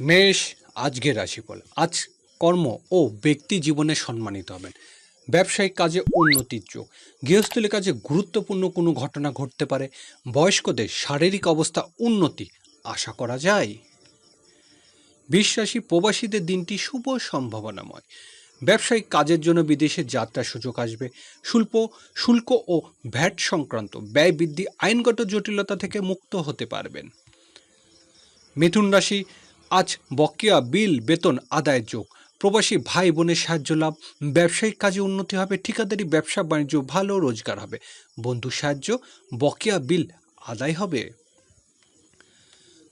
মেষ, আজকের রাশিফল। আজ কর্ম ও ব্যক্তি জীবনে সম্মানিত হবেন। ব্যবসায়িক কাজে উন্নতির যোগ। গৃহস্থলী কাজে গুরুত্বপূর্ণ কোনো ঘটনা ঘটতে পারে। বয়স্কদের শারীরিক অবস্থা উন্নতি আশা করা যায়। বিশ্বাসী প্রবাসীদের দিনটি শুভ সম্ভাবনাময়। ব্যবসায়িক কাজের জন্য বিদেশে যাত্রার সুযোগ আসবে। শুল্ক শুল্ক ও ভ্যাট সংক্রান্ত ব্যয় বৃদ্ধি আইনগত জটিলতা থেকে মুক্ত হতে পারবেন। মিথুন রাশি আজ বকেয়া বিল, বেতন আদায়ের যোগ। প্রবাসী ভাই বোনের সাহায্য লাভ। ব্যবসায়িক কাজে উন্নতি হবে, ঠিকাদারি, ব্যবসা, বাণিজ্য, ভালো রোজগার হবে। বন্ধু সাহায্য, বকেয়া বিল আদায় হবে।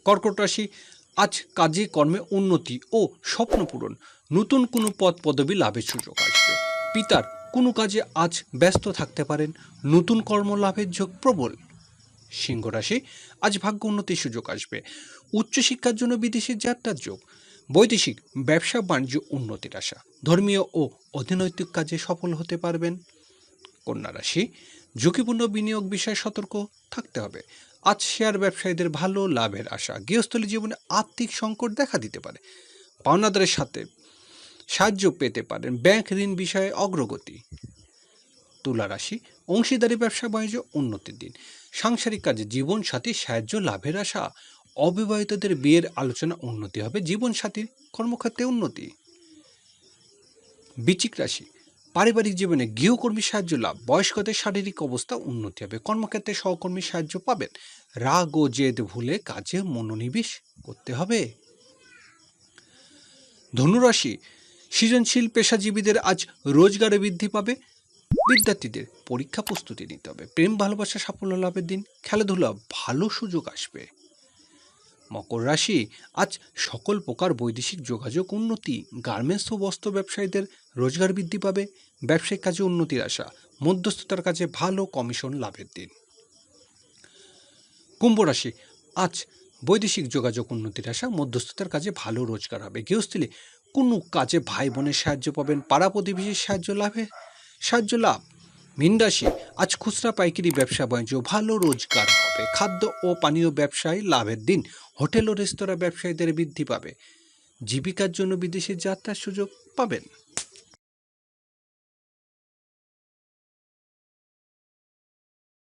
কর্কট রাশি, আজ কাজে কর্মে উন্নতি ও স্বপ্ন পূরণ। নতুন কোনো পদ পদবি লাভের সুযোগ আসবে। পিতার কোনো কাজে আজ ব্যস্ত থাকতে পারেন। নতুন কর্ম লাভের যোগ প্রবল। সিংহ রাশি, আজ ভাগ্য উন্নতির সুযোগ আসবে। উচ্চশিক্ষার জন্য বিদেশের যাত্রার যোগ, বৈদেশিক ব্যবসা, বাণিজ্য উন্নতির আশা। ধর্মীয় ও অর্থনৈতিক কাজে সফল হতে পারবেন কন্যা রাশি। ঝুঁকিপূর্ণ বিনিয়োগ বিষয়ে সতর্ক থাকতে হবে। আজ শেয়ার ব্যবসায়ীদের ভালো লাভের আশা। গৃহস্থলী জীবনে আর্থিক সংকট দেখা দিতে পারে। পাওনাদারের সাথে সাহায্য পেতে পারেন। ব্যাংক ঋণ বিষয়ে অগ্রগতি। তুলা রাশি অংশীদারি ব্যবসা বাণিজ্য উন্নতির দিন। সাংসারিক কাজে জীবনসাথী সাহায্য, লাভের আশা, অবিবাহিতদের বিয়ের আলোচনা উন্নতি হবে জীবনসাথীর কর্মক্ষেত্রে উন্নতি। বিচিক রাশি, পারিবারিক জীবনে গৃহকর্মী সাহায্য লাভ, বয়স্কদের শারীরিক অবস্থা উন্নতি হবে, কর্মক্ষেত্রে সহকর্মী সাহায্য পাবেন। রাগ ও জেদ ভুলে কাজে মনোনিবেশ করতে হবে। ধনুরাশি, সৃজনশীল পেশাজীবীদের আজ রোজগারে বৃদ্ধি পাবে বিদ্যার্থীদের পরীক্ষা প্রস্তুতি নিতে হবে। প্রেম, ভালোবাসা, সাফল্য লাভের দিন খেলাধুলা ভালো সুযোগ আসবে। মকর রাশি, আজ সকল প্রকার বৈদেশিক যোগাযোগ উন্নতি, গার্মেন্টস ও বস্ত্র ব্যবসায়ীদের রোজগার বৃদ্ধি পাবে, ব্যবসায়িক কাজে উন্নতির আশা, মধ্যস্থতার কাজে ভালো কমিশন লাভের দিন। কুম্ভ রাশি, আজ বৈদেশিক যোগাযোগ উন্নতির আশা, মধ্যস্থতার কাজে ভালো রোজগার হবে। গৃহস্থলী কোনো কাজে ভাই বোনের সাহায্য পাবেন পাড়া প্রতিবেশীর সাহায্য লাভে সাহায্য লাভ। মীন রাশি, আজ খুচরা পাইকারি ব্যবসা বাণিজ্য, ভালো রোজগার হবে। খাদ্য ও পানীয় ব্যবসায় লাভের দিন, হোটেল ও রেস্তোরাঁ ব্যবসায়ীদের বৃদ্ধি পাবে। জীবিকার জন্য বিদেশে যাত্রার সুযোগ পাবেন।